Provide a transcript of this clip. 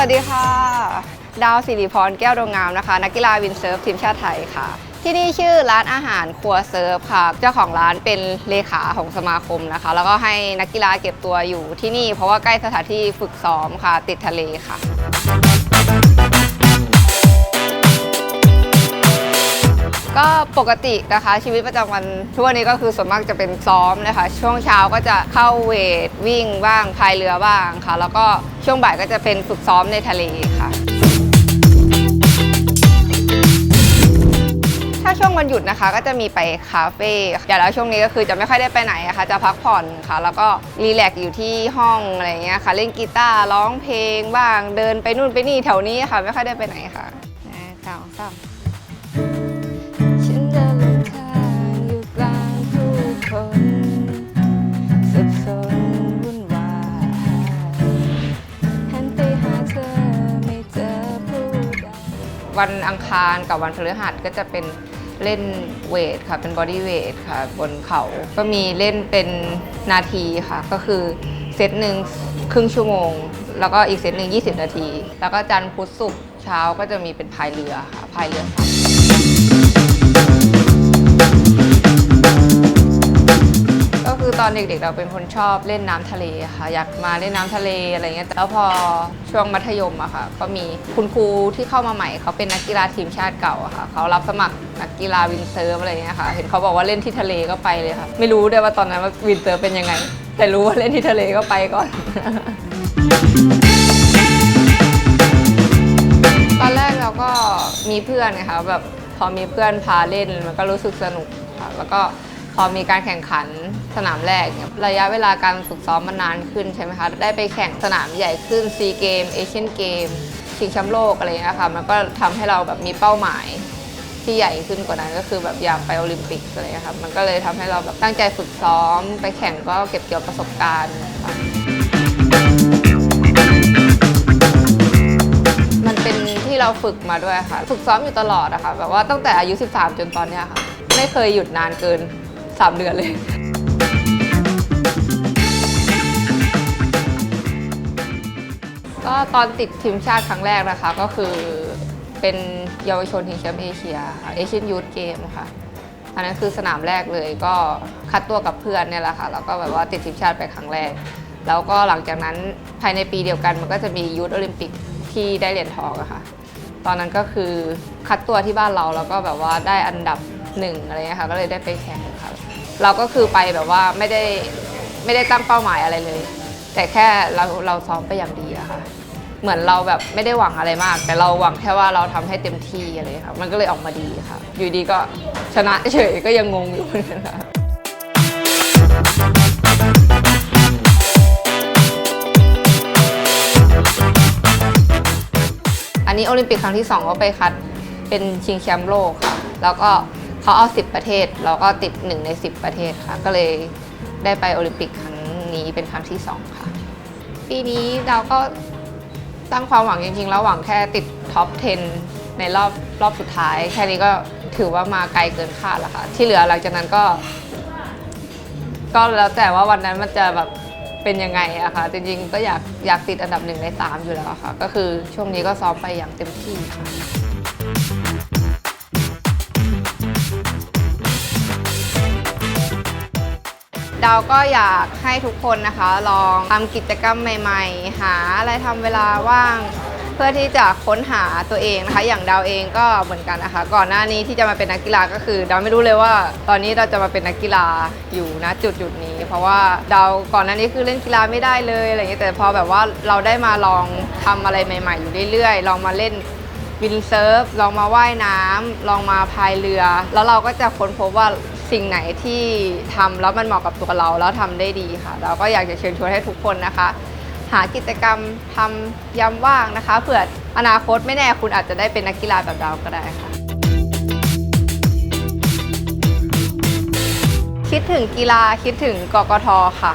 สวัสดาวสิริพรแก้วดวงงามนะคะ นักกีฬาวินเซิร์ฟทีมชาติไทยค่ะ ที่นี่ชื่อร้านอาหารครัวเซิร์ฟค่ะ เจ้าของร้านเป็นเลขาของสมาคมนะคะ แล้วก็ให้นักกีฬาเก็บตัวอยู่ที่นี่ เพราะว่าใกล้สถานที่ฝึกซ้อมค่ะ ติดทะเลค่ะ ก็ปกตินะคะชีวิตประจำวันทุกวันนี้ก็คือส่วนมากจะเป็นซ้อมเลยค่ะช่วงเช้าก็จะเข้าเวทวิ่งบ้างพายเรือบ้างค่ะ แล้วก็ช่วงบ่ายก็จะเป็นฝึกซ้อมในทะเลค่ะถ้าช่วงวันหยุดนะคะก็จะมีไปคาเฟ่อย่างแล้วช่วงนี้ก็คือจะไม่ค่อยได้ไปไหนะค่ะจะพักผ่อนค่ะ แล้วก็รีแลกซ์อยู่ที่ห้องอะไรอย่างเงี้ยค่ะ เล่นกีตาร์ร้องเพลงบ้างเดินไปนู่นไปนี่แถวนี้ค่ะ ไม่ค่อยได้ไปไหนค่ะหนึ่งสองสาม วันอังคารกับวันพฤหัสก็จะเป็นเล่นเวทค่ะ เป็นบอดี้เวทค่ะ บนเขา ก็มีเล่นเป็นนาทีค่ะ ก็คือเซตหนึ่งครึ่งชั่วโมง แล้วก็อีกเซตหนึ่ง20 นาที แล้วก็จันทร์พุธศุกร์เช้าก็จะมีเป็นพายเรือค่ะพายเรือ คือตอนเด็กๆเราเป็นคนชอบเล่นน้ำทะเลค่ะ อยากมาเล่นน้ำทะเลอะไรเงี้ยแล้วพอช่วงมัธยมอะค่ะ ก็มีคุณครูที่เข้ามาใหม่เขาเป็นนักกีฬาทีมชาติเก่าอะค่ะเขารับสมัครนักกีฬาวินเซิร์ฟอะไรเงี้ยค่ะ เห็นเขาบอกว่าเล่นที่ทะเลก็ไปเลยค่ะ ไม่รู้ด้วยว่าตอนนั้นว่าวินเซิร์ฟเป็นยังไง แต่รู้ว่าเล่นที่ทะเลก็ไปก่อนตอนแรกเราก็มีเพื่อนนะคะแบบพอมีเพื่อนพาเล่นมันก็รู้สึกสนุกค่ะแล้วก็ พอมีการแข่งขันสนามแรกเนี่ยระยะเวลาการฝึกซ้อมมันนานขึ้นใช่ไหมคะ ได้ไปแข่งสนามใหญ่ขึ้นซีเกมเอเชียนเกมชิงแชมป์โลกอะไรเงี้ยค่ะมันก็ทำให้เราแบบมีเป้าหมายที่ใหญ่ขึ้นกว่านั้นก็คือแบบอยากไปโอลิมปิกอะไรอย่างเงี้ยค่ะมันก็เลยทำให้เราแบบตั้งใจฝึกซ้อม ไปแข่งก็เก็บเกี่ยวประสบการณ์ค่ะมันเป็นที่เราฝึกมาด้วยค่ะ ฝึกซ้อมอยู่ตลอดอะค่ะแบบว่าตั้งแต่อายุ 13 จนตอนเนี้ยค่ะ ไม่เคยหยุดนานเกิน 3 เดือนเลย ก็ตอนติดทีมชาติครั้งแรกนะคะ ก็คือเป็นเยาวชนทีมแชมป์เอเชียค่ะเอเชียนยูทเกมค่ะ อันนั้นคือสนามแรกเลยก็คัดตัวกับเพื่อนเนี่ยแหละค่ะ แล้วก็แบบว่าติดทีมชาติไปครั้งแรก แล้วก็หลังจากนั้นภายในปีเดียวกันมันก็จะมียูทโอลิมปิกที่ได้เหรียญทองอะค่ะ ตอนนั้นก็คือคัดตัวที่บ้านเราแล้วก็แบบว่าได้อันดับหนึ่งอะไรเงี้ยค่ะ ก็เลยได้ไปแข่ง เราก็คือไปแบบว่าไม่ได้ไม่ได้ตั้งเป้าหมายอะไรเลย แต่แค่เราเราซ้อมไปอย่างดีอะค่ะเหมือนเราแบบไม่ได้หวังอะไรมาก แต่เราหวังแค่ว่าเราทำให้เต็มที่อะไรค่ะมันก็เลยออกมาดีค่ะ อยู่ดีก็ชนะเฉยก็ยังงงอยู่เหมือนกันค่ะอันนี้โอลิมปิกครั้งที่ 2 ก็ไปคัดเป็นชิงแชมป์โลกค่ะ แล้วก็ เขาเอา 10 ประเทศ เราก็ติด 1 ใน 10 ประเทศค่ะ ก็เลยได้ไปโอลิมปิกครั้งนี้เป็นครั้งที่ 2 ค่ะ ปีนี้เราก็ตั้งความหวังจริงๆ แล้วหวังแค่ติดท็อป 10 ในรอบรอบสุดท้าย แค่นี้ก็ถือว่ามาไกลเกินคาดแล้วค่ะ ที่เหลือหลังจากนั้นก็ ก็แล้วแต่ว่าวันนั้นมันจะแบบเป็นยังไงอะค่ะ จริงๆ ก็อยากอยากติดอันดับหนึ่งในสามอยู่แล้วค่ะ ก็คือช่วงนี้ก็ซ้อมไปอย่างเต็มที่ค่ะ ดาวก็อยากให้ทุกคนนะคะ ลองทำกิจกรรมใหม่ ๆ หาอะไรทำเวลาว่าง เพื่อที่จะค้นหาตัวเองนะคะ อย่างดาวเองก็เหมือนกันนะคะ ก่อนหน้านี้ที่จะมาเป็นนักกีฬาก็คือดาวไม่รู้เลยว่า ตอนนี้เราจะมาเป็นนักกีฬาอยู่นะจุดจุดนี้ เพราะว่าดาวก่อนหน้านี้คือเล่นกีฬาไม่ได้เลยอะไรอย่างเงี้ยแต่พอแบบว่าเราได้มาลองทำอะไรใหม่ ๆ อยู่เรื่อยๆลองมาเล่นวินเซิร์ฟลองมาว่ายน้ำลองมาพายเรือ แล้วเราก็จะค้นพบว่า สิ่งไหนที่ทำแล้วมันเหมาะกับตัวเราแล้วทำได้ดีค่ะ เราก็อยากจะเชิญชวนให้ทุกคนนะคะ หากิจกรรมทำยามว่างนะคะเผื่ออนาคตไม่แน่คุณอาจจะได้เป็นนักกีฬาแบบเราก็ได้ค่ะ คิดถึงกีฬาคิดถึงกกทค่ะ